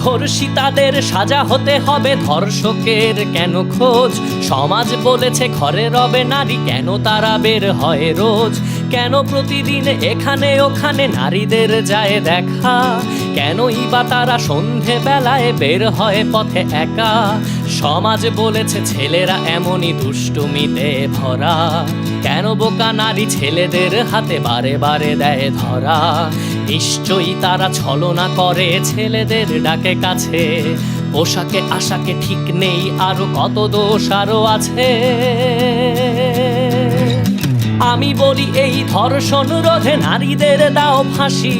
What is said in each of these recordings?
ধর্ষিতাদের সাজা হতে হবে। ধর্ষকের কেন খোঁজ? সমাজ বলেছে ঘরে রবে নারী, কেন তারা বের হয় রোজ? কেন প্রতিদিন এখানে ওখানে নারীদের যায় দেখা? কেনই বা তারা সন্ধে বেলায় বের হয় পথে একা? সমাজ বলেছে ছেলেরা এমনই দুষ্টুমিতে ভরা। কেন বোকা নারী ছেলেদের হাতে বারে বারে দেয় ধরা? নিশ্চয়ই তারা ছলনা করে ছেলেদের ডাকে কাছে। পোশাকে আশাকে ঠিক নেই, আরও কত দোষ আরও আছে। আমি বলি এই ধর্ষণ রোধে নারীদের দাও ফাঁসি,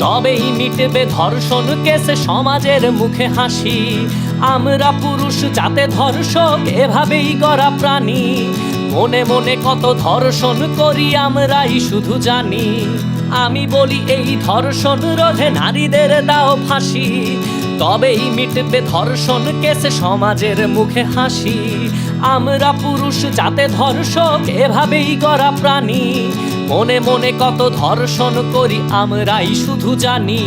তবেই মিটবে ধর্ষণ কেসে সমাজের মুখে হাসি। আমরা পুরুষ যাতে ধর্ষক, এভাবেই করা প্রাণী। মনে মনে কত ধর্ষণ করি আমরাই শুধু জানি। আমি বলি এই ধর্ষণ রোধে নারীদের দাও ফাঁসি। তবেই মিটবে ধর্ষণ কেসে সমাজের মুখে হাসি। আমরা পুরুষ, যাতে ধর্ষক, এভাবেই করা প্রাণী। মনে মনে কত ধর্ষণ করি আমরাই শুধু জানি।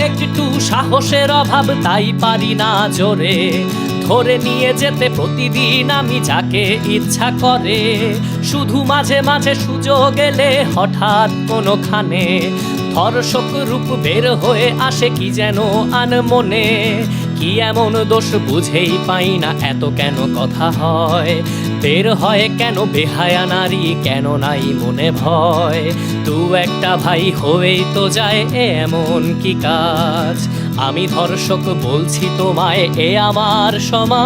একটু সাহসের অভাব, তাই পারি না জোরে। ধরে নিয়ে যেতে প্রতিদিন আমি যাকে ইচ্ছা করে। শুধু মাঝে মাঝে সুযোগ এলে হঠাৎ কোনোখানে ধর্ষক রূপ বের হয়ে আসে কি যেন আনমনে কি এমন দোষ বুঝেই পাই না, এত কেন কথা হয়? বের হয় কেন? বেহায়া নারী কেন নাই মনে ভয়? দু একটা ভাই হয়েই তো যায় এমন কি কাজ? আমি ধর্ষক বলছি তোমায়, এ আমার সমাজ।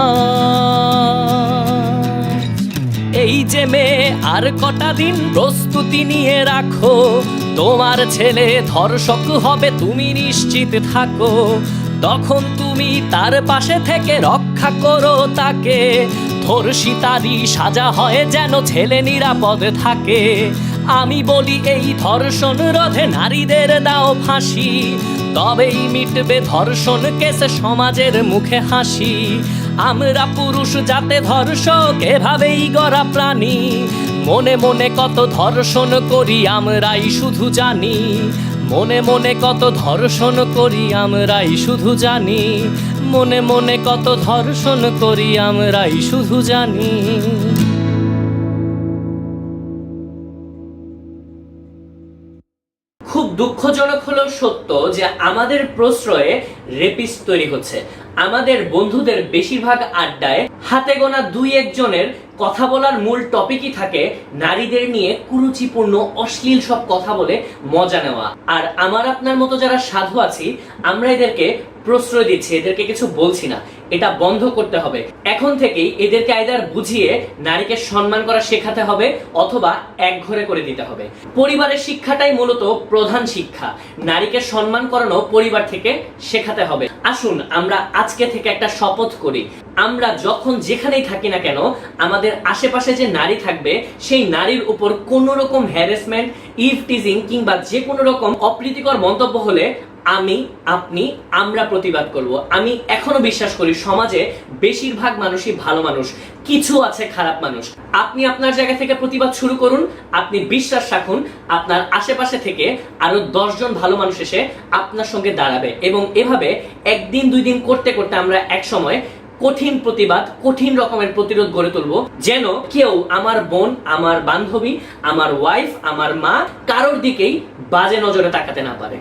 এই যে মেয়ে, আর কটা দিন প্রস্তুতি নিয়ে রাখো। তোমার ছেলে ধর্ষক হবে, তুমি নিশ্চিত থাকো। তখন তুমি তার পাশে থেকে রক্ষা করো তাকে। ধর্ষিতারই সাজা হয় যেন ছেলে নিরাপদ থাকে। আমি বলি, এই ধর্ষণ রোধে নারীদের দাও ফাঁসি। তবেই মিটবে ধর্ষণ কেসে সমাজের মুখে হাসি। আমরা পুরুষ যাতে ধর্ষক, এভাবেই গড়া প্রাণী। মনে মনে কত ধর্ষণ করি, আমরাই শুধু জানি। মনে মনে কত ধর্ষণ করি, আমরাই শুধু জানি। মনে মনে কত ধর্ষণ করি আমরাই শুধু জানি। খুব দুঃখজনক হলো সত্য যে আমাদের প্রশ্রয়ে রেপিস্ট তৈরি হচ্ছে। আমাদের বন্ধুদের বেশিরভাগ আড্ডায় হাতে গোনা দুই একজনের কথা বলার মূল টপিকই থাকে নারীদের নিয়ে কুরুচিপূর্ণ, অশ্লীল সব কথা বলে মজা নেওয়া। আর আমার আপনার মতো যারা সাধু আছি, আমরা এদেরকে প্রশ্রয় দিচ্ছি, এদেরকে কিছু বলছি না। এটা বন্ধ করতে হবে। এখন থেকেই এদেরকে আইদার বুঝিয়ে নারীকে সম্মান করা শেখাতে হবে অথবা এক ঘরে করে দিতে হবে। পরিবারের শিক্ষাটাই মূলত প্রধান শিক্ষা। নারীকে সম্মান করানো পরিবার থেকে শেখাতে হবে। আসুন, আমরা আজকে থেকে একটা শপথ করি। আমরা যখন যেখানেই থাকি না কেন, আমাদের আশেপাশে যে নারী থাকবে, সেই নারীর উপর কোনো রকম হ্যারাসমেন্ট ইভ টিজিং কিংবা যে কোনো রকম অপ্রীতিকর মন্তব্য হলে আমি, আপনি, আমরা প্রতিবাদ করব। আমি এখনও বিশ্বাস করি সমাজে বেশিরভাগ মানুষই ভালো মানুষ, কিছু আছে খারাপ মানুষ। আপনি আপনার জায়গা থেকে প্রতিবাদ শুরু করুন, আপনি বিশ্বাস রাখুন, আপনার আশেপাশে থেকে আরও দশজন ভালো মানুষ এসে আপনার সঙ্গে দাঁড়াবে। এবং এভাবে একদিন, দুই দিন করতে করতে আমরা এক সময় কঠিন প্রতিবাদ, কঠিন রকমের প্রতিরোধ গড়ে তুলব, যেন কেউ আমার বোন, আমার বান্ধবী, আমার ওয়াইফ আমার মা কারোর দিকেই বাজে নজরে তাকাতে না পারে।